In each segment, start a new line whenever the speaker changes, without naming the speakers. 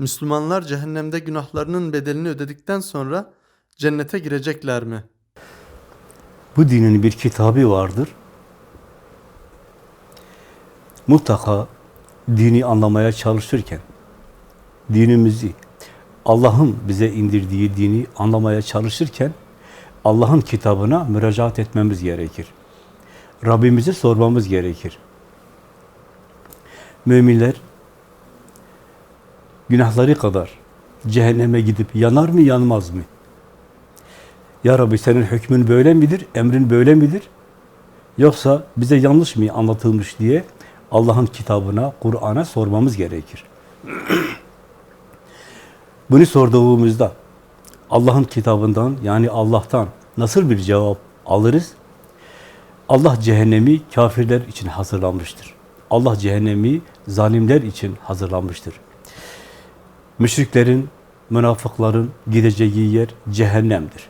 Müslümanlar cehennemde günahlarının bedelini ödedikten sonra cennete girecekler mi?
Bu dinin bir kitabı vardır. Mutlaka dini anlamaya çalışırken, dinimizi, Allah'ın bize indirdiği dini anlamaya çalışırken, Allah'ın kitabına müracaat etmemiz gerekir. Rabbimizi sormamız gerekir. Müminler günahları kadar cehenneme gidip yanar mı yanmaz mı? Ya Rabbi senin hükmün böyle midir, emrin böyle midir? Yoksa bize yanlış mı anlatılmış diye Allah'ın kitabına, Kur'an'a sormamız gerekir. Bunu sorduğumuzda Allah'ın kitabından yani Allah'tan nasıl bir cevap alırız? Allah cehennemi kafirler için hazırlanmıştır. Allah cehennemi zalimler için hazırlanmıştır. Müşriklerin, münafıkların gideceği yer cehennemdir.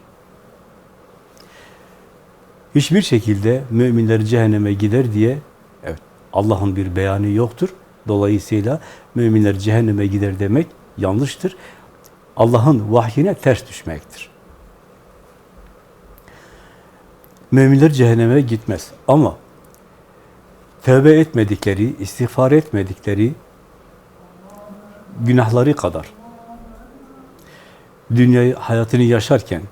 Hiçbir şekilde müminler cehenneme gider diye evet Allah'ın bir beyanı yoktur. Dolayısıyla müminler cehenneme gider demek yanlıştır. Allah'ın vahyine ters düşmektir. Müminler cehenneme gitmez ama tövbe etmedikleri, istiğfar etmedikleri günahları kadar dünya hayatını yaşarken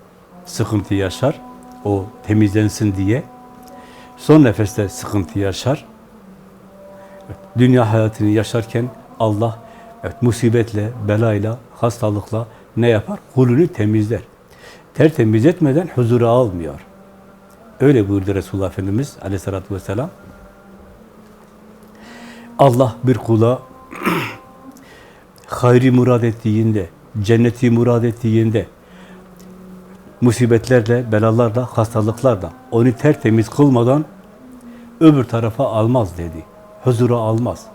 sıkıntı yaşar, o temizlensin diye. Son nefeste sıkıntı yaşar. Dünya hayatını yaşarken Allah evet, musibetle, belayla, hastalıkla ne yapar? Kulünü temizler. Tertemiz etmeden huzura almıyor. Öyle buyurdu Resulullah Efendimiz aleyhissalatü vesselam. Allah bir kula hayri murad ettiğinde, cenneti murad ettiğinde, musibetlerle, belalarla, hastalıklarla onu tertemiz kılmadan öbür tarafa almaz dedi. Huzura almaz.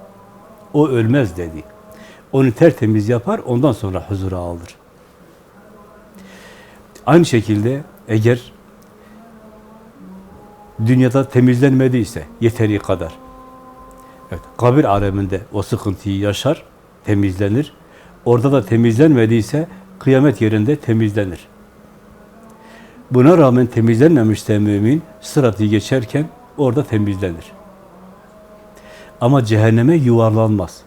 O ölmez dedi. Onu tertemiz yapar, ondan sonra huzura alır. Aynı şekilde eğer dünyada temizlenmediyse yeteri kadar, evet, kabir aleminde o sıkıntıyı yaşar, temizlenir. Orada da temizlenmediyse kıyamet yerinde temizlenir. Buna rağmen temizlenmemişse mümin sıratı geçerken orada temizlenir. Ama cehenneme yuvarlanmaz.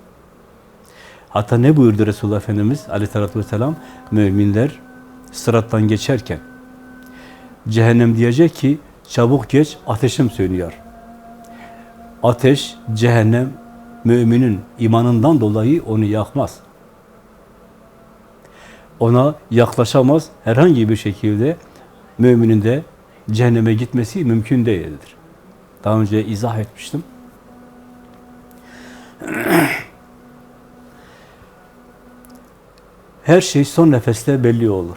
Hatta ne buyurdu Resulullah Efendimiz aleyhissalatü vesselam? Müminler sırattan geçerken cehennem diyecek ki çabuk geç ateşim sönüyor. Ateş, cehennem müminin imanından dolayı onu yakmaz. Ona yaklaşamaz, herhangi bir şekilde müminin de cehenneme gitmesi mümkün değildir. Daha önce izah etmiştim. Her şey son nefeste belli olur.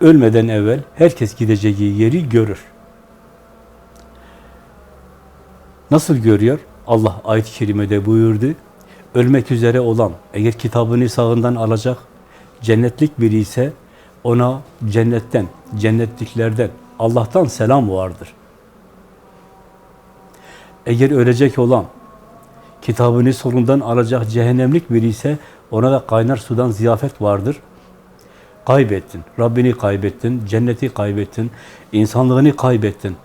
Ölmeden evvel herkes gideceği yeri görür. Nasıl görüyor? Allah ayet-i kerimede buyurdu. Ölmek üzere olan, eğer kitabını sağından alacak, cennetlik biri ise ona cennetten, cennetliklerden, Allah'tan selam vardır. Eğer ölecek olan, kitabını solundan alacak cehennemlik biri ise ona da kaynar sudan ziyafet vardır. Kaybettin, Rabbini kaybettin, cenneti kaybettin, insanlığını kaybettin.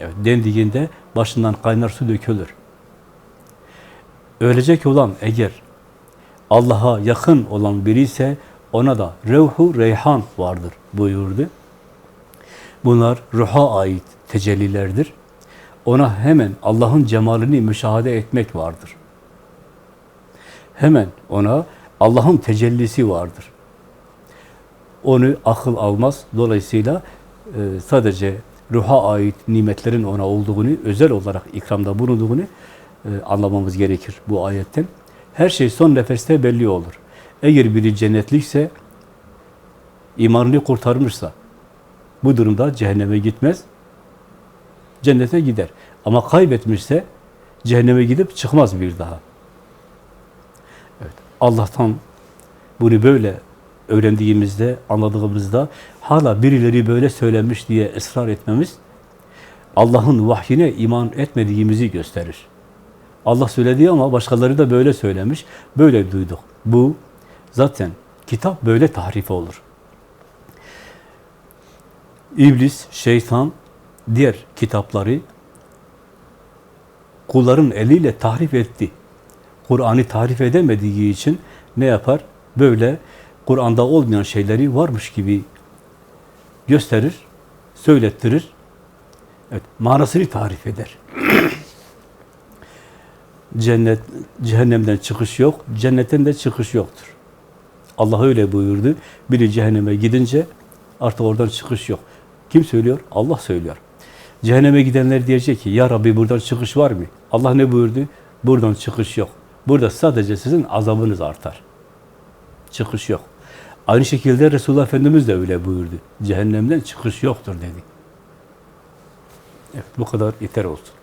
Evet, dendiğinde başından kaynar su dökülür. Ölecek olan eğer Allah'a yakın olan biri ise ona da revhu reyhan vardır buyurdu. Bunlar ruha ait tecellilerdir. Ona hemen Allah'ın cemalini müşahede etmek vardır. Hemen ona Allah'ın tecellisi vardır. Onu akıl almaz. Dolayısıyla e, sadece ruha ait nimetlerin ona olduğunu, özel olarak ikramda bulunduğunu anlamamız gerekir bu ayetten. Her şey son nefeste belli olur. Eğer biri cennetlikse, imanını kurtarmışsa, bu durumda cehenneme gitmez, cennete gider. Ama kaybetmişse, cehenneme gidip çıkmaz bir daha. Evet, Allah'tan bunu böyle öğrendiğimizde, anladığımızda, hala birileri böyle söylemiş diye ısrar etmemiz, Allah'ın vahyine iman etmediğimizi gösterir. Allah söyledi ama başkaları da böyle söylemiş, böyle duyduk. Bu Zaten kitap böyle tahrif olur. İblis, şeytan diğer kitapları kulların eliyle tahrif etti. Kur'an'ı tahrif edemediği için ne yapar? Böyle Kur'an'da olmayan şeyleri varmış gibi gösterir, söylettirir. Evet, manasını tarif eder. Cennet, cehennemden çıkış yok, cennetten de çıkış yoktur. Allah öyle buyurdu. Biri cehenneme gidince artık oradan çıkış yok. Kim söylüyor? Allah söylüyor. Cehenneme gidenler diyecek ki, Ya Rabbi buradan çıkış var mı? Allah ne buyurdu? Buradan çıkış yok. Burada sadece sizin azabınız artar. Çıkış yok. Aynı şekilde Resulullah Efendimiz de öyle buyurdu. Cehennemden çıkış yoktur dedi. Evet, bu kadar yeter olsun.